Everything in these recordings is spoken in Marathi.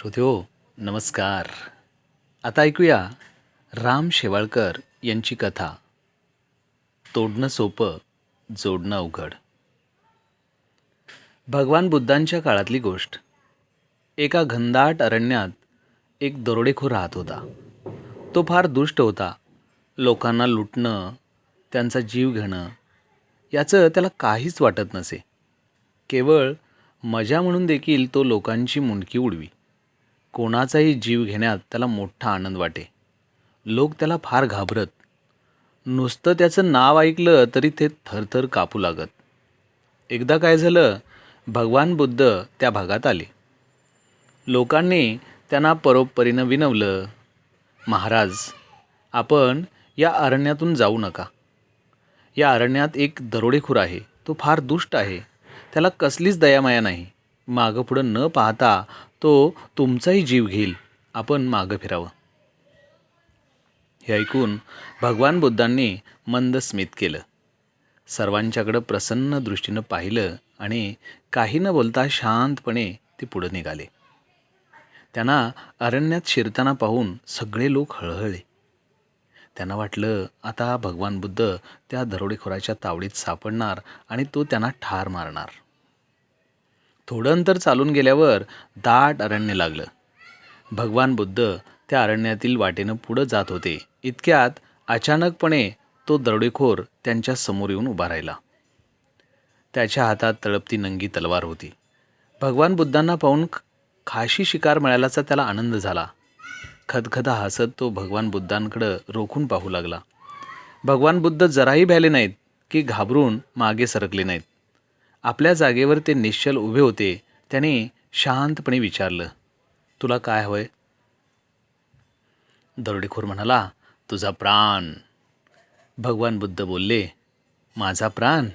श्रोते हो नमस्कार. आता ऐकूया राम शेवाळकर यांची कथा. तोडणं सोपं जोडणं अवघड. भगवान बुद्धांच्या काळातली गोष्ट. एका घनदाट अरण्यात एक दरोडेखोर राहत होता. तो फार दुष्ट होता. लोकांना लुटणं त्यांचा जीव घेणं याचं त्याला काहीच वाटत नसे. केवळ मजा म्हणून देखील तो लोकांची मुंडकी उडवी. कोणाचाही जीव घेण्यात त्याला मोठा आनंद वाटे. लोक त्याला फार घाबरत. नुसतं त्याचं नाव ऐकलं तरी ते थरथर कापू लागत. एकदा काय झालं भगवान बुद्ध त्या भागात आले. लोकांनी त्यांना परोपरीनं विनवलं महाराज आपण या अरण्यातून जाऊ नका. या अरण्यात एक दरोडेखोर आहे. तो फार दुष्ट आहे. त्याला कसलीच दयामाया नाही. मागं पुढं न पाहता तो तुमचाही जीव घेईल. आपण मागं फिरावं. हे ऐकून भगवान बुद्धांनी मंद स्मित केलं. सर्वांच्याकडं प्रसन्न दृष्टीनं पाहिलं आणि काही न बोलता शांतपणे ते पुढे निघाले. त्यांना अरण्यात शिरताना पाहून सगळे लोक हळहळले. त्यांना वाटलं आता भगवान बुद्ध त्या दरोडेखोराच्या तावडीत सापडणार आणि तो त्यांना ठार मारणार. थोडं अंतर चालून गेल्यावर दाट अरण्य लागलं. भगवान बुद्ध त्या अरण्यातील वाटेनं पुढं जात होते. इतक्यात अचानकपणे तो दरोडेखोर त्यांच्यासमोर येऊन उभा राहिला. त्याच्या हातात तळपती नंगी तलवार होती. भगवान बुद्धांना पाहून खाशी शिकार मिळाल्याचा त्याला आनंद झाला. खदखदा हसत तो भगवान बुद्धांकडं रोखून पाहू लागला. भगवान बुद्ध जराही भ्याले नाहीत की घाबरून मागे सरकले नाहीत. आपल्या जागेवर ते निश्चल उभे होते. त्याने शांतपणे विचारलं तुला काय हवंय? दरोडेखोर म्हणाला तुझा प्राण. भगवान बुद्ध बोलले माझा प्राण?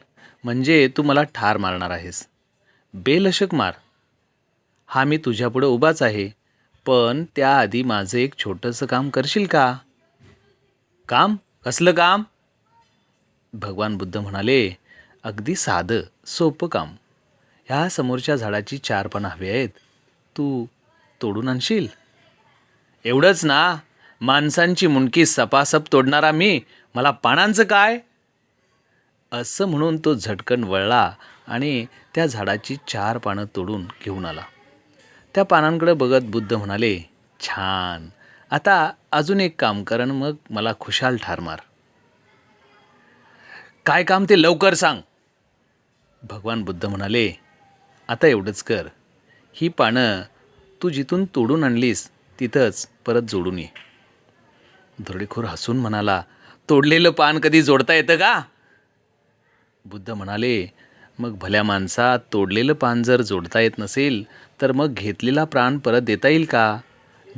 म्हणजे तू मला ठार मारणार आहेस. बेलशक मार. हा मी तुझ्यापुढं उभाच आहे. पण त्याआधी माझं एक छोटंसं काम करशील का? काम? कसलं काम? भगवान बुद्ध म्हणाले अगदी साधं सोपं काम. ह्या समोरच्या झाडाची चार पानं हवी आहेत. तू तोडून आणशील? एवढंच ना माणसांची मुंडकी सपासप तोडणारा मी मला पानांचं काय? असं म्हणून तो झटकन वळला आणि त्या झाडाची चार पानं तोडून घेऊन आला. त्या पानांकडे बघत बुद्ध म्हणाले छान. आता अजून एक काम करण मग मला खुशाल ठार मार. काय काम ते? लवकर सांग. भगवान बुद्ध म्हणाले आता एवढंच कर. ही पानं तू जिथून तोडून आणलीस तिथंच परत जोडून ये. दरोडेखोर हसून म्हणाला तोडलेलं पान कधी जोडता येतं का? बुद्ध म्हणाले मग भल्या माणसा तोडलेलं पान जर जोडता येत नसेल तर मग घेतलेला प्राण परत देता येईल का?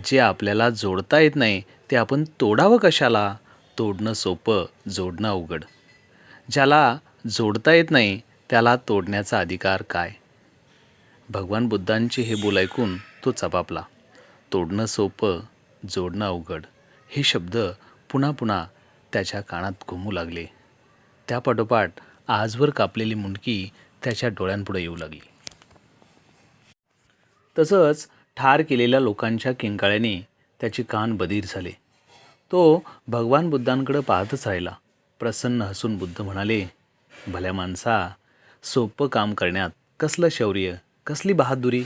जे आपल्याला जोडता येत नाही ते आपण तोडावं कशाला? तोडणं सोपं जोडणं अवघड. ज्याला जोडता येत नाही त्याला तोडण्याचा अधिकार काय? भगवान बुद्धांचे हे बोल ऐकून तो चपापला तोडणं सोपं जोडणं अवघड. हे शब्द पुन्हा पुन्हा त्याच्या कानात घुमू लागले. त्यापाठोपाठ आजवर कापलेली मुंडकी त्याच्या डोळ्यांपुढे येऊ लागली. तसंच ठार केलेल्या लोकांच्या किंकाळ्याने त्याचे कान बधीर झाले. तो भगवान बुद्धांकडं पाहतच राहिला. प्रसन्न हसून बुद्ध म्हणाले भल्या माणसा सोपं काम करण्यात कसलं शौर्य कसली बहादुरी?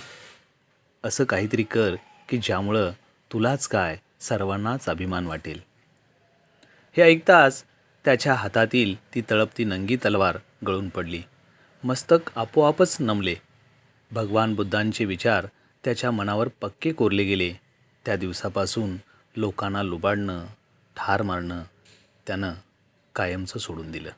असं काहीतरी कर की ज्यामुळं तुलाच काय सर्वांनाच अभिमान वाटेल. हे ऐकताच त्याच्या हातातील ती तळपती नंगी तलवार गळून पडली. मस्तक आपोआपच नमले. भगवान बुद्धांचे विचार त्याच्या मनावर पक्के कोरले गेले. त्या दिवसापासून लोकांना लुबाडणं ठार मारणं त्यानं कायमचं सोडून दिलं.